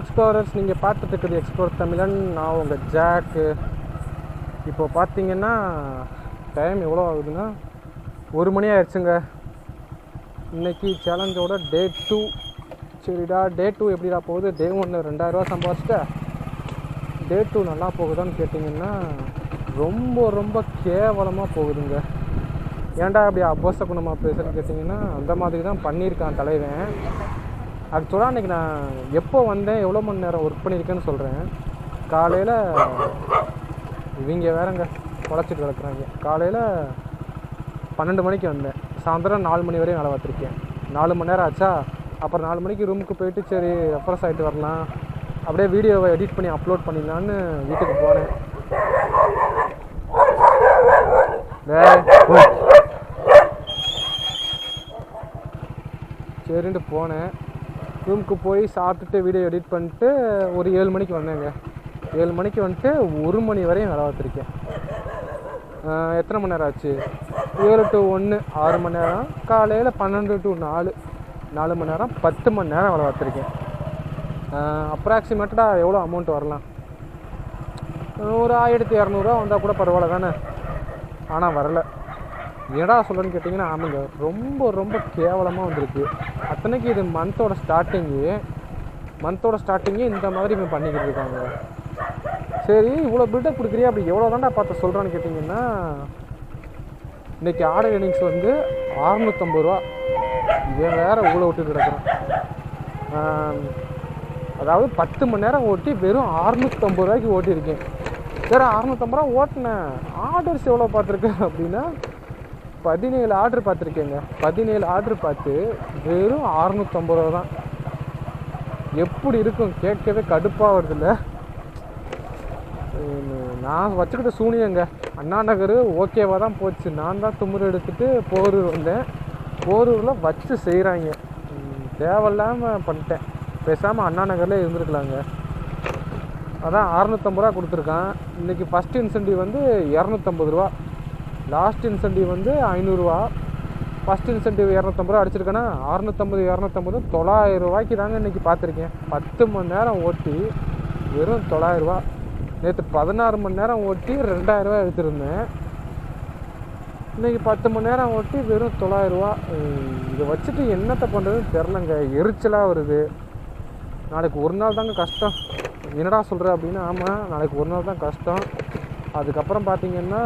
Explorers நீங்கள் பார்த்துட்டு இருக்குது எக்ஸ்ப்ளோர் தமிழன் நான் உங்கள் ஜாக்கு இப்போ பார்த்தீங்கன்னா டைம் எவ்வளோ ஆகுதுன்னா ஒரு மணி ஆயிடுச்சுங்க. இன்னைக்கு சேலஞ்சோட டே டூ சரிடா டே டூ எப்படிடா போகுது? டே ஒன்று ரெண்டாயிரரூவா சம்பாதிச்சிட்ட டே டூ நல்லா போகுதான்னு கேட்டிங்கன்னா ரொம்ப ரொம்ப கேவலமாக போகுதுங்க. ஏன்டா அப்படி அபோசகுணமாக பேசுகிறேன்னு கேட்டிங்கன்னா அந்த மாதிரி தான் பண்ணியிருக்கான் தலைவன். ஆக்சுவலாக அன்றைக்கி நான் எப்போ வந்தேன் எவ்வளோ மணி நேரம் ஒர்க் பண்ணியிருக்கேன்னு சொல்கிறேன் காலையில் இவங்க வேறங்க குழச்சிட்டு கிடக்குறாங்க. காலையில் பன்னெண்டு மணிக்கு வந்தேன். சாயந்தரம் நாலு மணி வரையும் வேலை பார்த்துருக்கேன். நாலு மணி நேரம் ஆச்சா? அப்புறம் நாலு மணிக்கு ரூமுக்கு போயிட்டு சரி ரெஃப்ரெஷ் ஆகிட்டு வரலாம். அப்படியே வீடியோவை எடிட் பண்ணி அப்லோட் பண்ணிடலான்னு வீட்டுக்கு போனேன். சரின்ட்டு போனேன். ரூமுக்கு போய் சாப்பிட்டுட்டு வீடியோ எடிட் பண்ணிட்டு ஒரு ஏழு மணிக்கு வந்தேங்க. ஏழு மணிக்கு வந்துட்டு ஒரு மணி வரையும் வேலை பார்த்துருக்கேன். எத்தனை மணி நேரம் ஆச்சு? ஏழு டு ஒன்று ஆறு மணி நேரம். காலையில் பன்னெண்டு டு நாலு நாலு மணி நேரம் பத்து மணி நேரம் வேலை பார்த்துருக்கேன். அப்ராக்சிமேட்டடாக எவ்வளோ அமௌண்ட் வரலாம்? ஒரு ஆயிரத்தி இரநூறுவா வந்தால் கூட பரவாயில்ல தானே? ஆனால் வரல. என்னடா சொல்கிறேன்னு கேட்டிங்கன்னா ஆமாங்க. ரொம்ப ரொம்ப கேவலமாக வந்திருக்கு. அத்தனைக்கு இது மந்தோட ஸ்டார்டிங்கு மந்தோட ஸ்டார்டிங்கே இந்த மாதிரி இவன் பண்ணிக்கிட்டு இருக்காங்க. சரி இவ்வளோ பில்டப் கொடுக்குறியா? அப்படி எவ்வளோ தாண்டா பார்த்து சொல்கிறான்னு கேட்டிங்கன்னா இன்னைக்கு ஆர்டர் இன்னிங்ஸ் வந்து அறுநூத்தம்பது ரூபா. இவன் வேறு ஊழ விட்டு கிடக்குறான். அதாவது பத்து மணி நேரம் ஓட்டி வெறும் அறுநூத்தம்பது ரூபாய்க்கு ஓட்டியிருக்கேன். சரி அறுநூத்தம்பது ரூபா ஓட்டினேன். ஆர்டர்ஸ் எவ்வளோ பார்த்துருக்கேன் அப்படின்னா பதினேழு ஆர்டர் பார்த்துருக்கேங்க. பதினேழு ஆர்டர் பார்த்து வெறும் அறநூற்றம்பது ரூபா தான். எப்படி இருக்கும்? கேட்கவே கடுப்பாக வருதுல்ல. நான் வச்சுக்கிட்ட சூனியங்க. அண்ணா நகர் ஓகேவாக தான் போச்சு. நான் தான் துமுறு எடுத்துகிட்டு போரூர் வந்தேன். போரூரில் வச்சு செய்கிறாங்க தேவையில்லாமல் பண்ணிட்டேன். பேசாமல் அண்ணா நகரில் இருந்திருக்கலாங்க. அதான் அறநூற்றம்பது ரூபா கொடுத்துருக்கான். இன்றைக்கி ஃபஸ்ட் இன்சென்டிவ் வந்து இரநூத்தம்பது ரூபா. லாஸ்ட் இன்சென்டிவ் வந்து ஐநூறுரூவா ஃபஸ்ட் இன்சென்டிவ் இரநூத்தம்பது ரூபா அடிச்சிருக்கேன்னா அறநூற்றம்பது இரநூத்தம்பது தொள்ளாயிரம் ரூபாய்க்கு தாங்க இன்றைக்கி பார்த்துருக்கேன். பத்து மணி நேரம் ஓட்டி வெறும் தொள்ளாயிரரூவா நேற்று பதினாறு மணி நேரம் ஓட்டி ரெண்டாயிரரூவா எடுத்திருந்தேன். இன்றைக்கி பத்து மணி நேரம் ஓட்டி வெறும் தொள்ளாயிரரூவா இதை வச்சுட்டு என்னத்தை பண்ணுறதுன்னு தெரிலங்க எரிச்சலாக வருது. நாளைக்கு ஒரு நாள் தாங்க கஷ்டம். என்னடா சொல்கிற அப்படின்னா ஆமாம் நாளைக்கு ஒரு நாள் தான் கஷ்டம். அதுக்கப்புறம் பார்த்தீங்கன்னா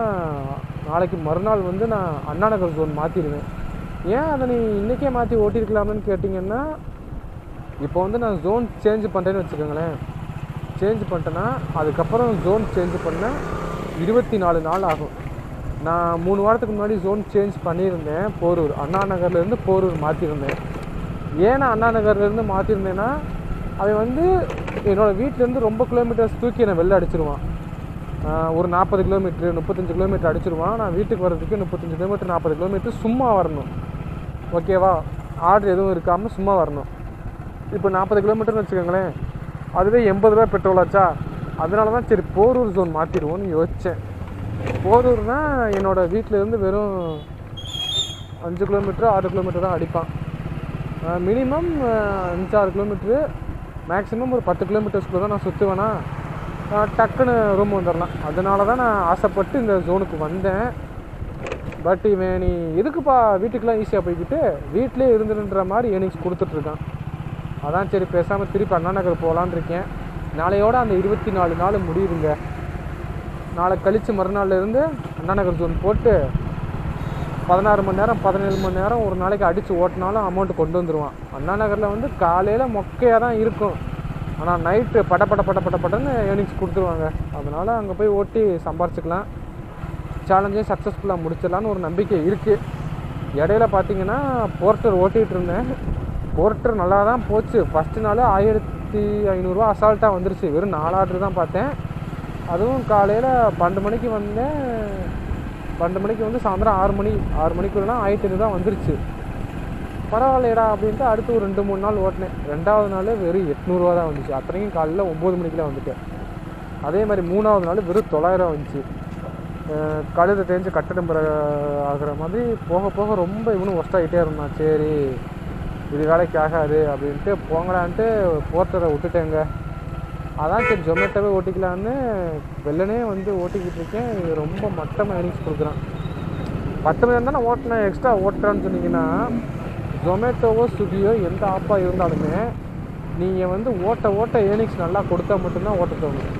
நாளைக்கு மறுநாள் வந்து நான் அண்ணா நகர் ஜோன் மாற்றிடுவேன் ஏன் அதை நீ இன்றைக்கே மாற்றி ஓட்டியிருக்கலாம்னு கேட்டிங்கன்னா இப்போ வந்து நான் ஜோன் சேஞ்ச் பண்ணுறேன்னு வச்சுக்கோங்களேன். சேஞ்ச் பண்ணிட்டேன்னா அதுக்கப்புறம் ஜோன் சேஞ்ச் பண்ண இருபத்தி நாலு நாள் ஆகும். நான் மூணு வாரத்துக்கு முன்னாடி ஜோன் சேஞ்ச் பண்ணியிருந்தேன் போரூர். அண்ணா நகர்லேருந்து போரூர் மாற்றிருந்தேன் ஏன் நான் அண்ணா நகர்லேருந்து மாற்றிருந்தேன்னா அவன் வந்து என்னோடய வீட்டிலேருந்து ரொம்ப கிலோமீட்டர்ஸ் தூக்கி என்னை வெளில அடிச்சிருவான். ஒரு நாற்பது கிலோமீட்ரு முப்பத்தஞ்சு கிலோமீட்டர் அடிச்சிருவான் நான் வீட்டுக்கு வர்றதுக்கு முப்பத்தஞ்சு கிலோமீட்டர் நாற்பது கிலோமீட்டர் சும்மா வரணும். ஓகேவா? ஆர்டர் எதுவும் இருக்காமல் சும்மா வரணும். இப்போ நாற்பது கிலோமீட்டர்னு வச்சுக்கோங்களேன். அதுவே எண்பது ரூபா பெட்ரோல் ஆச்சா? அதனால தான் சரி போரூர் ஜோன் மாற்றிடுவோன்னு யோசித்தேன் போரூர்னால் என்னோடய வீட்டிலேருந்து வெறும் அஞ்சு கிலோமீட்டர் ஆறு கிலோமீட்டர் தான் அடிப்பான். மினிமம் அஞ்சு ஆறு கிலோமீட்ரு மேக்ஸிமம் ஒரு பத்து கிலோமீட்டர்ஸ்க்குள்ளே தான் நான் சுற்றுவேனா டக்குன்னு ரூம் வந்துடலாம். அதனால தான் நான் ஆசைப்பட்டு இந்த ஜோனுக்கு வந்தேன். பட் இவன் நீ எதுக்குப்பா வீட்டுக்கெலாம் ஈஸியாக போய்கிட்டு வீட்டிலே இருந்துருன்ற மாதிரி ஏர்னிங்ஸ் கொடுத்துட்ருக்கான் அதான் சரி பேசாமல் திருப்பி அண்ணா நகர் போகலான்னு இருக்கேன். நாளையோட அந்த இருபத்தி நாலு நாள் முடியுதுங்க. நாளை கழித்து மறுநாள்லேருந்து அண்ணா நகர் ஜோன் போட்டு பதினாறு மணி நேரம் பதினேழு மணி நேரம் ஒரு நாளைக்கு அடித்து ஓட்டினாலும் அமௌண்ட் கொண்டு வந்துடுவான் அண்ணா நகரில் வந்து காலையில் மொக்கையாக தான் இருக்கும். ஆனால் நைட்டு பட பட பட பட படன்னு ஏர்னிங்ஸ் கொடுத்துருவாங்க. அதனால் அங்கே போய் ஓட்டி சம்பாரிச்சிக்கலாம். சேலஞ்சையும் சக்ஸஸ்ஃபுல்லாக முடிச்சிடலான்னு ஒரு நம்பிக்கை இருக்குது இடையில பார்த்தீங்கன்னா போர்ட்டர் ஓட்டிகிட்டு இருந்தேன். போர்ட்டர் நல்லா தான் போச்சு. ஃபஸ்ட்டு நாள் ஆயிரத்தி ஐநூறுரூவா அசால்ட்டாக வந்துருச்சு. வெறும் நாலாட்ரு தான் பார்த்தேன். அதுவும் காலையில் பன்னெண்டு மணிக்கு வந்தேன். பன்னெண்டு மணிக்கு வந்து சாயந்தரம் ஆறு மணி ஆறு மணிக்குள்ளலாம் ஆயிரத்தி ஐநூறு தான் வந்துருச்சு. பரவாயில்லையடா அப்படின்ட்டு அடுத்து ஒரு ரெண்டு மூணு நாள் ஓட்டினேன். ரெண்டாவது நாள் வெறும் எட்நூறுவா தான் வந்துச்சு. அத்தனைக்கும் காலையில் ஒம்பது மணிக்கெலாம் வந்துட்டேன். அதே மாதிரி மூணாவது நாள் வெறும் தொள்ளாயிரம் வந்துச்சு. கழுதை தேஞ்சு கட்டடம் ஆகிற மாதிரி போக போக ரொம்ப இவனும் ஒஸ்டாகிட்டே இருந்தான். சரி இது வேலைக்கு ஆகாது அப்படின்ட்டு போங்கடான்ட்டு போர்ட்டரை விட்டுட்டேங்க. அதான் சரி ஜொமேட்டோவே ஓட்டிக்கலான்னு வெள்ளனே வந்து ஓட்டிக்கிட்டு இருக்கேன். இது ரொம்ப மட்டமாக ஏர்னிங்ஸ் கொடுக்குறான். பத்து மணி நேரம் தானே ஓட்டினேன் எக்ஸ்ட்ரா ஓட்டுறான்னு சொன்னீங்கன்னா ஜொமேட்டோவோ ஸ்விக்கியோ எந்த ஆப்பாக இருந்தாலுமே நீங்கள் வந்து ஓட்ட ஓட்ட ஏர்னிங்ஸ் நல்லா கொடுத்தா மட்டும்தான் ஓட்ட தோணும்.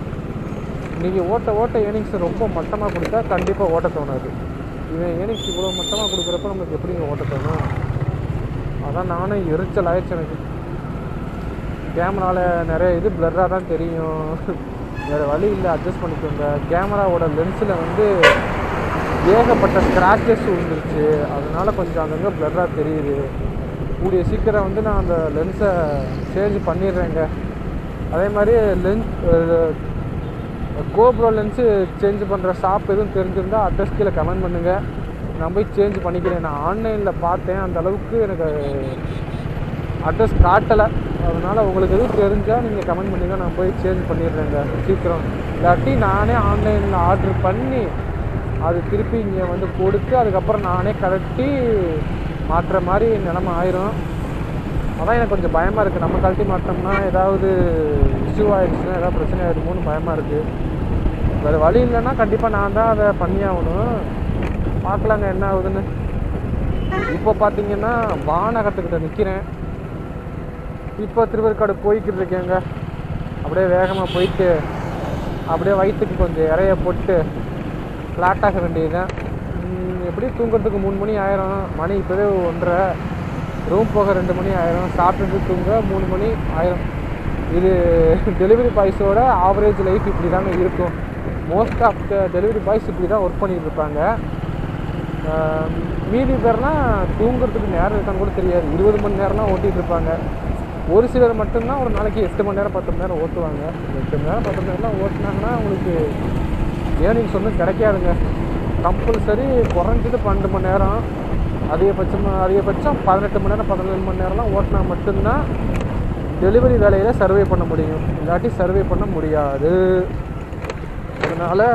நீங்கள் ஓட்ட ஓட்ட ஏர்னிங்ஸ் ரொம்ப மட்டமாக கொடுத்தா கண்டிப்பாக ஓட்ட தோணாது. இவன் ஏர்னிங்ஸ் இவ்வளோ மட்டமாக கொடுக்குறப்ப நமக்கு எப்படிங்க ஓட்ட தோணும்? அதான் நானும் எரிச்சல் ஆயிடுச்சு எனக்கு. கேமராவில் நிறைய இது பிளர்ராக தான் தெரியும். வேறு வழி இல்லை அட்ஜஸ்ட் பண்ணிக்கோங்க. கேமராவோட லென்ஸில் வந்து ஏகப்பட்ட ஸ்க்ராச்சஸ் விழுந்துருச்சு. அதனால கொஞ்சம் அங்கங்கே பிளர்ராக தெரியுது. கூடிய சீக்கிரம் வந்து நான் அந்த லென்ஸை சேஞ்ச் பண்ணிடுறேங்க. அதே மாதிரி லென்ஸ் கோப்ரோ லென்ஸு சேஞ்ச் பண்ணுற ஷாப் எதுவும் தெரிஞ்சிருந்தால் அட்ரஸ் கீழே கமெண்ட் பண்ணுங்கள் நான் போய் சேஞ்ச் பண்ணிக்கிறேன். நான் ஆன்லைனில் பார்த்தேன். அந்த அளவுக்கு எனக்கு அட்ரஸ் காட்டலை. அதனால் உங்களுக்கு எதுவும் தெரிஞ்சால் நீங்கள் கமெண்ட் பண்ணிங்க. நான் போய் சேஞ்ச் பண்ணிடுறேங்க. சீக்கிரம். இல்லாட்டி நானே ஆன்லைனில் ஆர்டர் பண்ணி அது திருப்பி இங்கே வந்து கொடுத்து அதுக்கப்புறம் நானே கழட்டி மாற்றுற மாதிரி நிலமை ஆயிரும். அதான் எனக்கு கொஞ்சம் பயமாக இருக்குது நம்ம கழட்டி மாற்றோம்னா ஏதாவது இஷ்யூ ஆயிடுச்சுன்னா ஏதாவது பிரச்சனை ஆகிடுமோன்னு பயமாக இருக்குது வேறு வழி இல்லைன்னா கண்டிப்பாக நான் தான் அதை பண்ணியாகணும். பார்க்கலாங்க என்ன ஆகுதுன்னு. இப்போ பார்த்தீங்கன்னா வானகத்துக்கிட்ட நிற்கிறேன் இப்போ திருவருக்காடு போய்கிட்டு இருக்கேங்க. அப்படியே வேகமாக போயிட்டு அப்படியே வயிற்றுக்கு கொஞ்சம் இறைய போட்டு ஃப்ளாட் ஆக வேண்டியதுதான். தான் எப்படி தூங்குறதுக்கு மூணு மணி ஆயிரும்? மணி இப்போவே ஒன்றரை. ரூம் போக ரெண்டு மணி ஆயிரும். சாப்பிட்டுட்டு தூங்க மூணு மணி ஆயிரும். இது டெலிவரி பாய்ஸோட ஆவரேஜ் லைஃப் இப்படி தாங்க இருக்கும். Most of the delivery boys இப்படி தான் ஒர்க் பண்ணிகிட்டு இருப்பாங்க மீதி பேர்லாம் தூங்குறதுக்கு நேரம் இருக்கான்னு கூட தெரியாது. இருபது மணி நேரம்லாம் ஓட்டிகிட்டு இருப்பாங்க. ஒரு சிலர் மட்டும்தான் ஒரு நாளைக்கு எட்டு மணி நேரம் பத்து மணி நேரம் ஓட்டுவாங்க. எட்டு மணி நேரம் பத்து மணி நேரம்லாம் ஓட்டுனாங்கன்னா அவங்களுக்கு ஏர்னிங்ஸ் ஒன்றும் கிடைக்காதுங்க கம்பல்சரி குறைஞ்சது பன்னெண்டு மணி நேரம். அதிகபட்சம் அதிகபட்சம் பதினெட்டு மணி நேரம் பதினேழு மணி நேரம்லாம் ஓட்டினா மட்டும்தான் டெலிவரி வேலையில் சர்வே பண்ண முடியும். இல்லாட்டி சர்வே பண்ண முடியாது. அதனால்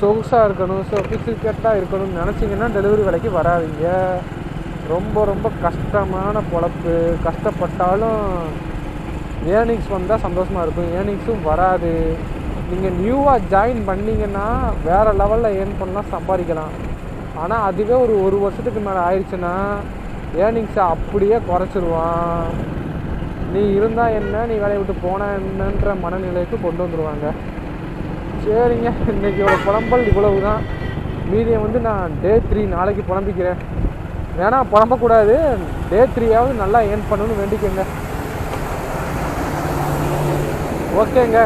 சொகுசாக இருக்கணும் சொபிசிகேட்டாக இருக்கணும்னு நினச்சிங்கன்னா டெலிவரி வேலைக்கு வராதிங்க. ரொம்ப ரொம்ப கஷ்டமான பொழப்பு. கஷ்டப்பட்டாலும் ஏர்னிங்ஸ் வந்தால் சந்தோஷமாக இருக்கும். ஏர்னிங்ஸும் வராது. நீங்கள் நியூவாக ஜாயின் பண்ணீங்கன்னா வேறு லெவலில் ஏர்ன் பண்ணலாம் சம்பாதிக்கலாம். ஆனால் அதுவே ஒரு ஒரு வருஷத்துக்கு மேலே ஆயிடுச்சுன்னா ஏர்னிங்ஸை அப்படியே குறைச்சிருவான். நீ இருந்தால் என்ன நீ வேலையை விட்டு போனா என்னன்ற மனநிலைக்கு கொண்டு வந்துடுவாங்க சரிங்க இன்னைக்கு புலம்பல் இவ்வளவு தான் மீதியை வந்து நான் டே த்ரீ நாளைக்கு புலம்பிக்கிறேன். வேணால் புலம்பக்கூடாது. டே த்ரீயாவது நல்லா ஏர்ன் பண்ணணும்னு வேண்டிக்கோங்க. ஓகேங்க.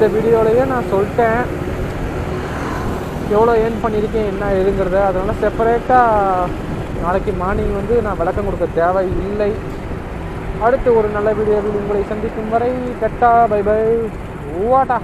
இந்த வீடியோலையே நான் சொல்லிட்டேன். எவ்வளோ ஏர்ன் பண்ணியிருக்கேன் என்ன ஏதுங்கிறத. அதனால் செப்பரேட்டாக நாளைக்கு மார்னிங் வந்து நான் விளக்கம் கொடுக்க தேவை இல்லை அடுத்து ஒரு நல்ல வீடியோவில் உங்களை சந்திக்கும் வரை கட்டா பை பை ஓவாட்டா